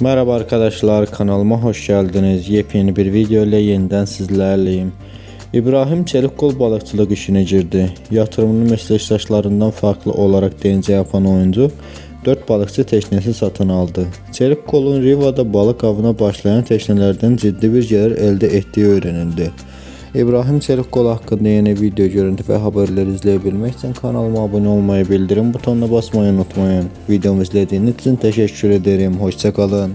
Merhaba arkadaşlar kanalıma hoş geldiniz. Yepyeni bir video ile yeniden sizlerleyim. İbrahim Çelikkol balıkçılık işine girdi. Yatırımını meslektaşlarından farklı olarak denize yapan oyuncu 4 balıkçı teknesi satın aldı. Çelikkol'un Riva'da balık avına başlayan teknelerden ciddi bir gelir elde ettiği öğrenildi. İbrahim Çelikkol hakkında yeni video, görüntü ve haberler izleyebilmek için kanalıma abone olmayı, bildirim butonuna basmayı unutmayın. Videomu izlediğiniz için teşekkür ederim. Hoşçakalın.